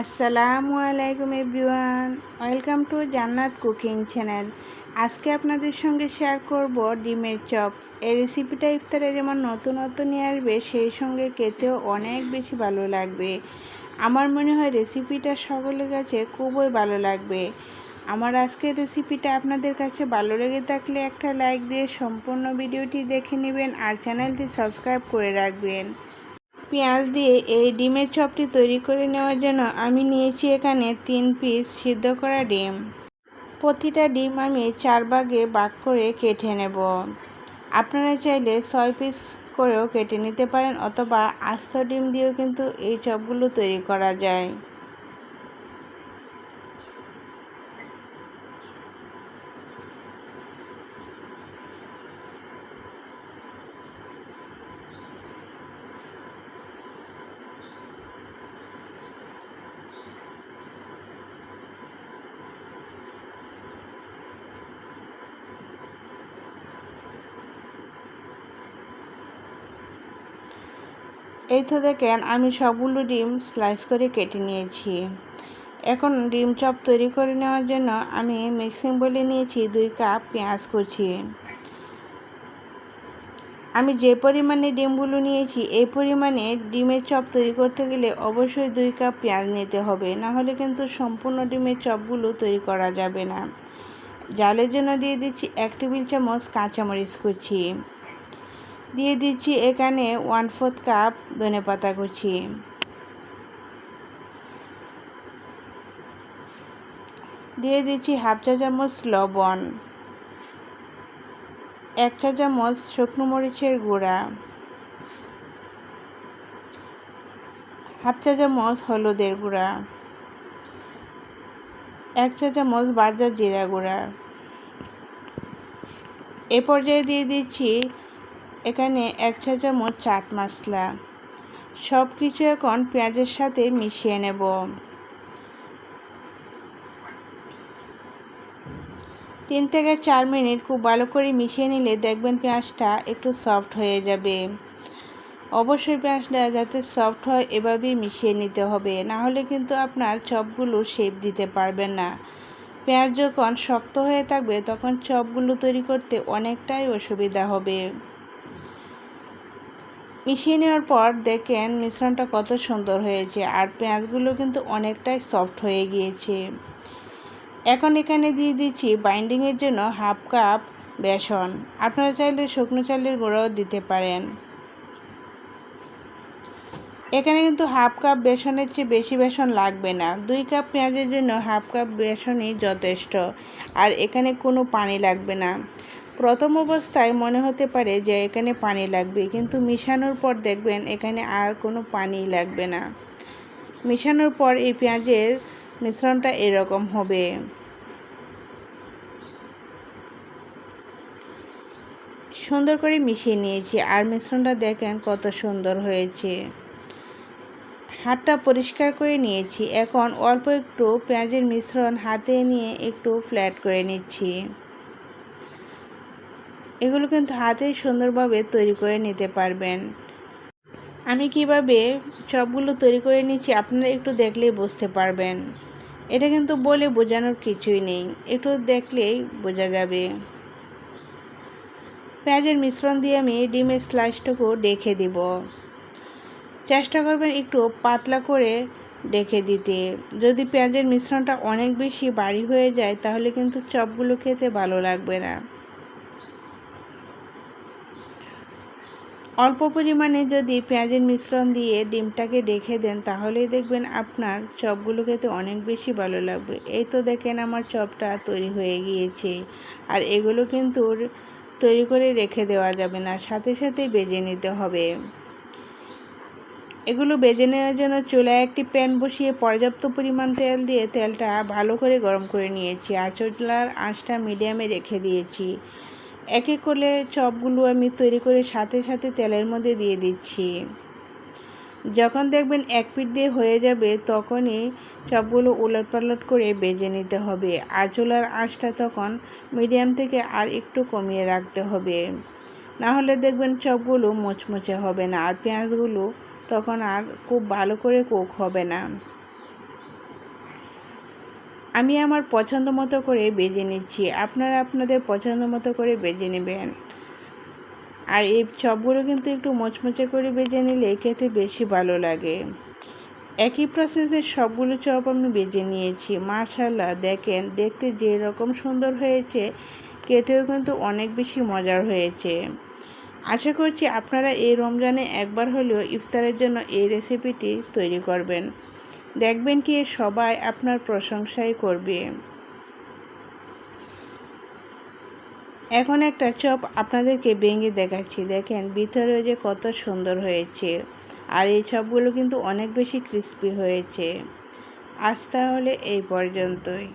আসসালামু আলাইকুম everyone, welcome to Jannat cooking channel. আজকে আপনাদের সঙ্গে শেয়ার করব ডিমের চপ। এই রেসিপিটা ইফতারে যেমন নতুনত্ব নিয়ে আসবে, সেই সঙ্গে খেতেও অনেক বেশি ভালো লাগবে। আমার মনে হয় রেসিপিটা সকলের কাছে খুবই ভালো লাগবে। আমার আজকের রেসিপিটা আপনাদের কাছে ভালো লেগে থাকলে একটা লাইক দিয়ে সম্পূর্ণ ভিডিওটি দেখে নেবেন আর চ্যানেলটি সাবস্ক্রাইব করে রাখবেন। পেঁয়াজ দিয়ে এই ডিমের চপটি তৈরি করে নেওয়ার জন্য আমি নিয়েছি এখানে তিন পিস সিদ্ধ করা ডিম। প্রতিটা ডিম আমি চার ভাগে ভাগ করে কেটে নেব। আপনারা চাইলে ছয় পিস করেও কেটে নিতে পারেন অথবা আস্ত ডিম দিয়েও কিন্তু এই চপগুলো তৈরি করা যায়। এই তো দেখেন, আমি সবগুলো ডিম স্লাইস করে কেটে নিয়েছি। এখন ডিম চপ তৈরি করে নেওয়ার জন্য আমি মিক্সিং বলে নিয়েছি দুই কাপ পেঁয়াজ কুচি। আমি যে পরিমাণে ডিমগুলো নিয়েছি, এই পরিমাণে ডিমের চপ তৈরি করতে গেলে অবশ্যই দুই কাপ পেঁয়াজ নিতে হবে না হলে কিন্তু সম্পূর্ণ ডিমের চপগুলো তৈরি করা যাবে না। জালের জন্য দিয়ে দিচ্ছি এক টেবিল চামচ কাঁচামরিচ কুচি। দিয়ে দিচ্ছি এখানে ওয়ান ফোর্থ কাপ ধনে পাতা কুচি। দিয়ে দিচ্ছি হাফ চা চামচ লবণ, এক চা চামচ শুকনো মরিচের গুঁড়া হাফ চা চামচ হলুদের গুঁড়া, এক চা চামচ বাজার জিরা গুঁড়া। এ পর্যায়ে দিয়ে দিচ্ছি এখানে এক চা চামচ চাট মশলা। সব কিছু এখন পেঁয়াজের সাথে মিশিয়ে নেব। তিন থেকে চার মিনিট খুব ভালো করে মিশিয়ে নিলে দেখবেন পেঁয়াজটা একটু সফট হয়ে যাবে। অবশ্যই পেঁয়াজটা যাতে সফট হয় এভাবেই মিশিয়ে নিতে হবে। না হলে কিন্তু আপনার চপগুলো শেপ দিতে পারবেন না। পেঁয়াজ যখন শক্ত হয়ে থাকবে তখন চপগুলো তৈরি করতে অনেকটাই অসুবিধা হবে। মিশিয়ে নেওয়ার পর দেখেন মিশ্রণটা কত সুন্দর হয়েছে আর পেঁয়াজগুলো কিন্তু অনেকটাই সফট হয়ে গিয়েছে। এখন এখানে দিয়ে দিচ্ছি বাইন্ডিংয়ের জন্য হাফ কাপ বেসন। আপনারা চাইলে শুকনো চালের গুঁড়োও দিতে পারেন। এখানে কিন্তু হাফ কাপ বেসনের চেয়ে বেশি বেসন লাগবে না। দুই কাপ পেঁয়াজের জন্য হাফ কাপ বেসনই যথেষ্ট। আর এখানে কোনো পানি লাগবে না। প্রথম অবস্থায় মনে হতে পারে যে এখানে পানি লাগবে, কিন্তু মিশানোর পর দেখবেন এখানে আর কোনো পানি লাগবে না। মিশানোর পর এই পেঁয়াজের মিশ্রণটা এরকম হবে। সুন্দর করে মিশিয়ে নিয়েছি, আর মিশ্রণটা দেখেন কত সুন্দর হয়েছে। হাতটা পরিষ্কার করে নিয়েছি, এখন অল্প একটু পেঁয়াজের মিশ্রণ হাতে নিয়ে একটু ফ্ল্যাট করে নিচ্ছি। এগুলো কিন্তু হাতেই সুন্দরভাবে তৈরি করে নিতে পারবেন। আমি কীভাবে চপগুলো তৈরি করে নিচ্ছি আপনারা একটু দেখলেই বুঝতে পারবেন। এটা কিন্তু বলে বোঝানোর কিছুই নেই। একটু দেখলেই বোঝা যাবে। পেঁয়াজের মিশ্রণ দিয়ে আমি ডিমের স্লাইসটুকু ডেকে দিব। চেষ্টা করবেন একটু পাতলা করে ডেকে দিতে। যদি পেঁয়াজের মিশ্রণটা অনেক বেশি বাড়ি হয়ে যায় তাহলে কিন্তু চপগুলো খেতে ভালো লাগবে না। অল্প পরিমাণে যদি পেঁয়াজের মিশ্রণ দিয়ে ডিমটাকে ডেকে দেন, তাহলেই দেখবেন আপনার চপগুলো খেতে অনেক বেশি ভালো লাগবে। এই তো দেখেন আমার চপটা তৈরি হয়ে গিয়েছে। আর এগুলো কিন্তু তৈরি করে রেখে দেওয়া যাবে না, সাথে সাথে বেজে নিতে হবে। এগুলো বেজে নেওয়ার জন্য চুলায় একটি প্যান বসিয়ে পর্যাপ্ত পরিমাণ তেল দিয়ে তেলটা ভালো করে গরম করে নিয়েছি। আর চুলার আঁচটা মিডিয়ামে রেখে দিয়েছি। এক করে চপগুলো আমি তৈরি করে সাথে সাথে তেলের মধ্যে দিয়ে দিচ্ছি। যখন দেখবেন এক পিঠ দিয়ে হয়ে যাবে, তখনই চপগুলো উলট পালট করে বেজে নিতে হবে। আর চুলার আঁচটা তখন মিডিয়াম থেকে আর একটু কমিয়ে রাখতে হবে। না হলে দেখবেন চপগুলো মুচমুচে হবে না, আর পেঁয়াজগুলো তখন আর খুব ভালো করে কোক হবে না। আমি আমার পছন্দ মতো করে বেজে নিচ্ছি। আপনারা আপনাদের পছন্দ মতো করে বেজে নেবেন। আর এই চপগুলো কিন্তু একটু মোচমোচে করে বেজে নিলে খেতে বেশি ভালো লাগে। একই প্রসেসে সবগুলো চপ আমি বেজে নিয়েছি। মাশাল্লাহ দেখেন, দেখতে যে রকম সুন্দর হয়েছে, খেতেও কিন্তু অনেক বেশি মজার হয়েছে। আশা করছি আপনারা এই রমজানে একবার হলেও ইফতারের জন্য এই রেসিপিটি তৈরি করবেন। দেখবেন কি সবাই আপনার প্রশংসাই করবে। এখন একটা চপ আপনাদেরকে ভেঙে দেখাচ্ছি। দেখেন ভিতরে যে কত সুন্দর হয়েছে। আর এই চপগুলো কিন্তু অনেক বেশি ক্রিস্পি হয়েছে। আজ তাহলে এই পর্যন্তই।